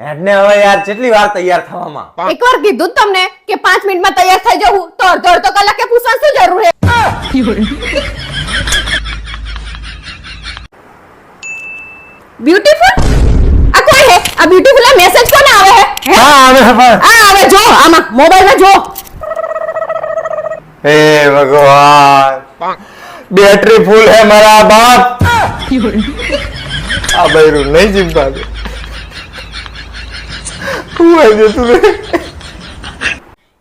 હેડને હવે યાર કેટલી વાર તૈયાર થવામાં. એકવાર કીધું તમને કે 5 મિનિટમાં તૈયાર થઈ જવું. તો અડધો અડધો કલાકે પૂછવા શું જરૂર હે બ્યુટીફુલ આ કોઈ હે? આ બ્યુટીફુલ આ મેસેજ કોને આવે હે? હે? આવે હે આ આવે જો આમાં મોબાઈલમાં જો. હે ભગવાન. બેટરી ફૂલ હે મારા બાપ. આ બૈરું નહીં દે તું આવી જતું રે.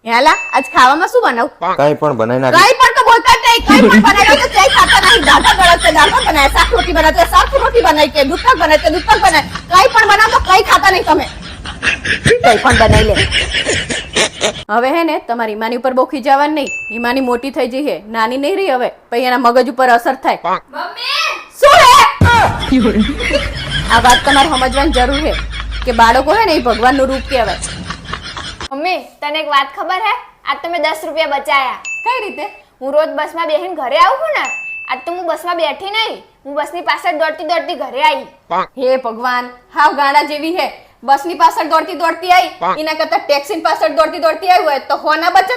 હેલા આજ ખાવામાં શું બનાવું? કઈ પણ બનાવી નાખ કઈ પણ તો બોલતા જ નહીં કઈ પણ બનાવ્યો તો ચાય ખાતા નહીં ભાત બનાવે છે દાળ ભાત શાક રોટી બનાય તો શાક રોટી બનાય કે દૂધ બનાય તો છે બનાય. કઈ પણ બનાવ તો કઈ ખાતા નહીં તમે. કઈ પણ બનાવી લે. હવે હે ને તમારી ઈમાની ઉપર બહુ ખીજાવાનું નહીં. ઈમાની મોટી થઈ જઈ હે નાની નહીં રહી હવે. પછી એના મગજ ઉપર અસર થાય. શું હે? આ વાત તમારે સમજવાની જરૂર છે. કે બાળકો હે ને એ ભગવાનનું રૂપ કહેવાય. મમ્મી તને એક વાત ખબર હે? આજ તો મેં દસ રૂપિયા બચાયા. કઈ રીતે? હું રોજ બસમાં બેસીને ઘરે આવું છું ને આજ તો હું બસમાં બેઠી નહીં. હું બસની પાછળ દોડતી દોડતી ઘરે આવી હે ભગવાન હાવ ગાડા જેવી હે. બસની પાછળ દોડતી દોડતી આવી એના કરતા ટેક્સી પાછળ દોડતી દોડતી આવી હોય તો હોના બચત.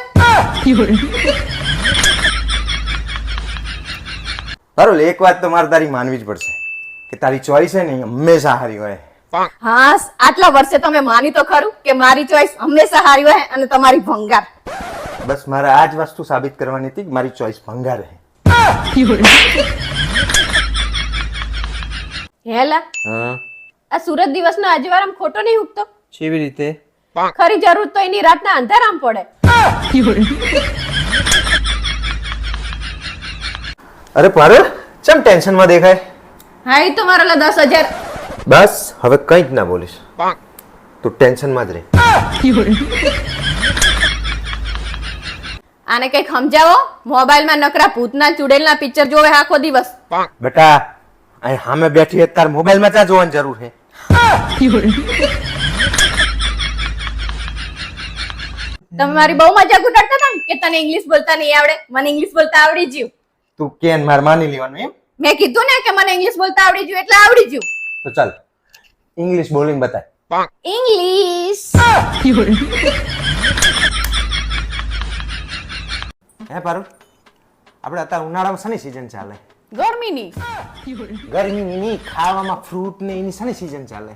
બરોબર એક વાત તો મારે તારી માનવી જ પડશે કે તારી ચોઈસ છે ને હંમેશા હારી હોય. હા આટલા વર્ષે તમે માની તો ખરું કે મારી ચોઈસ હંમેશા હારી હોય અને તમારી ભંગાર. બસ મારે આ જ વસ્તુ સાબિત કરવાની હતી કે મારી ચોઈસ ભંગાર હે હેલા હા. આ સુરત દિવસનો આમ ખોટો નહીં ઉગતો? કેવી રીતે? ખરી જરૂર તો એની રાતના અંધારામ પડે. અરે પર ચમ ટેન્શનમાં દેખાય? હા એ તો મારા દસ હજાર. બસ હવે કંઈ જ ના બોલીશ. તું ટેન્શનમાં જ રહે. આને કઈ સમજાવો? મોબાઈલમાં નકરા ભૂતના ચુડેલના પિક્ચર જોવે આખો દિવસ. બેટા અહીં સામે બેઠી હે તાર મોબાઈલમાં ત્યાં જોવાની જરૂર છે? તમે મારી બહુ મજાક ઉડાડતા હતા કે તને ઇંગ્લિશ બોલતા નહીં આવડે. મને ઇંગ્લિશ બોલતા આવડી ગયું તું કેન માર માની લેવાનું એમ? મેં કીધું ને કે મને ઇંગ્લિશ બોલતા આવડી ગયું એટલે આવડી ગયું તો ચાલ. ઇંગ્લિશ બોલિંગ બતાય. ઇંગ્લિશ હે પારુ આપણે અત્યારે ઉનાળામાં શાની સિઝન ચાલે? ગરમીની. ગરમીની ખાવામાં ફ્રૂટ ને એની શાની સિઝન ચાલે?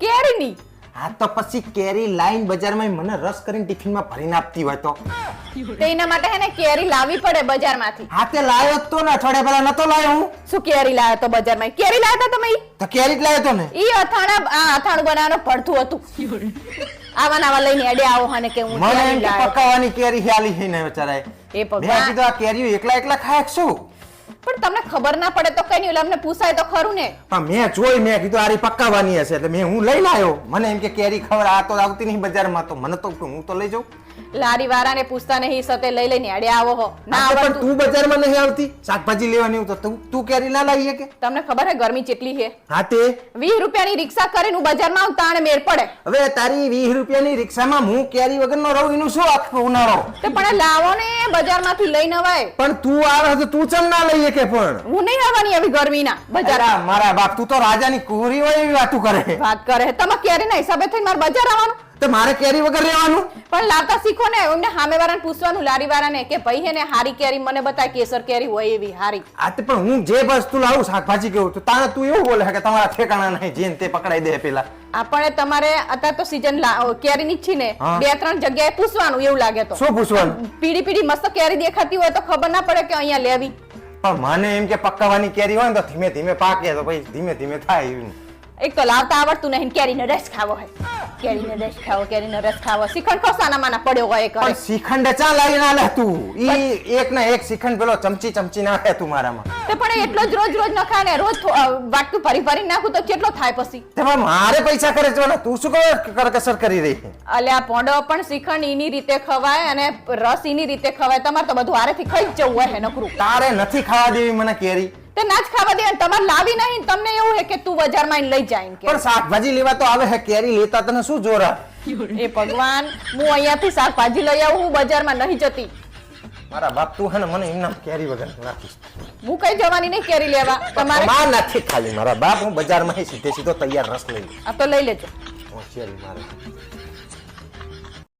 કેરીની હા તો પછી કેરી લાઈન બજારમાં મને રસ કરીને ટિફિનમાં ભરીને આપતી હોય તો. તેના માટે હે ને કેરી લાવવી પડે બજારમાંથી. હા તે લાવ્યો તો ને અઠવાડિયા પહેલા નતો લાવ્યો હું. શું કેરી લાવ્યો તો બજારમાં કેરી લાવ્યા હતા તમે? તો કેરી જ લાવ્યો તો ને. ઈ અથાણા આ અથાણું બનાવવાનું પડતું હતું. આવા નાવા લઈને એડે આવો હને કે હું મને. પકાવવાની કેરી હાલી છે ને બચારાએ. એ મેં ભગવાન. કીધું આ કેરી એકલા એકલા ખાય શું? પણ તમને ખબર ના પડે તો કઈ નહીં એટલે અમને પૂછાય તો ખરું ને. પણ મેં જોઈ, મેં કીધું, આરી પકાવાની હશે. એટલે મેં, હું લઈ લાયો. મને એમ કે, કેરી ખબર આ તો આવતી નહીં બજારમાં, તો મને તો, હું તો લઈ જાઉં. લારી વાળાને પૂછતા નહીં સતે લઈ લઈને અડે આવો હો. ના તો પણ આવડતું. તું બજારમાં નહીં આવતી? શાકભાજી લેવાની તો તું તું કેરી ના લાવી કે તમને ખબર હે ગરમી કેટલી છે હા? તે વીસ રૂપિયાની રિક્ષા કરીને હું બજારમાં આવું તાણે મેર પડે. હવે તારી વીસ રૂપિયાની રિક્ષામાં હું કેરી વગરનો રહું એનું શું આખો ઉનાળો? તો પણ લાવો ને બજારમાંથી લઈને અવાય પણ તું આવે તો તું ચમ ના લઈએ કે પણ? હું નહીં આવવાની આવી ગરમીના બજાર. અલા, મારા બાપ તું તો રાજાની કુરી હોય એવી વાતું કરે. વાત કરે તમે કેરીના હિસાબે થઈને મારે બજાર આવવાનું? તો મારે કેરી વગર રહેવાનું? પણ લાવતા શીખો ને એમને સામે વાળાને પૂછવાનું લારી વાળાને કે ભાઈ હે ને હારી કેરી મને બતાય કેસર કેરી હોય એવી હારી. આ તે પણ હું જે વસ્તુ લાવું શાકભાજી કેવું તો તારે તું એવું બોલે કે તમારા ઠેકાણા નહીં જેન તે પકડાઈ દે પેલા. આપણે તમારે અત્યારે તો સીઝન કેરીની જ છે ને બે ત્રણ જગ્યાએ પૂછવાનું એવું લાગે તો. શું પૂછવાનું? પીડી પીડી મસ્ત કેરી દેખાતી હોય તો ખબર ના પડે કે અહીંયા લેવી. પણ મને એમ કે પકવવાની કેરી હોય ને તો ધીમે ધીમે પાકે તો પછી ધીમે ધીમે થાય એક તો લાવતા આવડતું નહીં ને કેરીનો રસ ખાવો હોય. કેરીનો રસ ખાવો કેરીનો રસ ખાવો શ્રીખંડ ખાવ સાના માના પડ્યો હોય કરે શ્રીખંડ ચા લાવી ના લે તું? ઈ એક ને એક શ્રીખંડ પેલો ચમચી ચમચી નાખે તું મારામાં. તે પણ એટલો જ રોજ રોજ ન ખાય ને રોજ વાટ તું ભરી ભરી નાખું તો કેટલો થાય પછી? તેમાં મારે પૈસા કરે છે તું શું કરે કરકસર કરી રહી છે? અલ્યા પોંડો પણ શ્રીખંડ ઈની રીતે ખવાય અને રસ ઈની રીતે ખવાય. તમારે તો બધું હારેથી ખાઈ જ જવું હોય હે નકરું. તારે નથી ખાવા દેવી મને કેરી. તે ના જ ખાવા દે અને તમારે લાવી નહીં તમને એવું હે કે તું બજારમાં લઈ જાય કે. પણ શાકભાજી લેવા તો આવે હે કેરી લેતા તને શું જોરા એ ભગવાન હું અહીંયાથી શાકભાજી લઈ આવું હું બજારમાં નહીં જતી. મારા બાપ તું હે ને મને એમના કેરી વગર નાખીશ હું કઈ જવાની નહીં કેરી લેવા? તમારે માં નથી ખાલી મારા બાપ હું બજારમાં સીધે સીધો તૈયાર રસ લઈ આ તો લઈ લેજો. હોશિયારી મારે.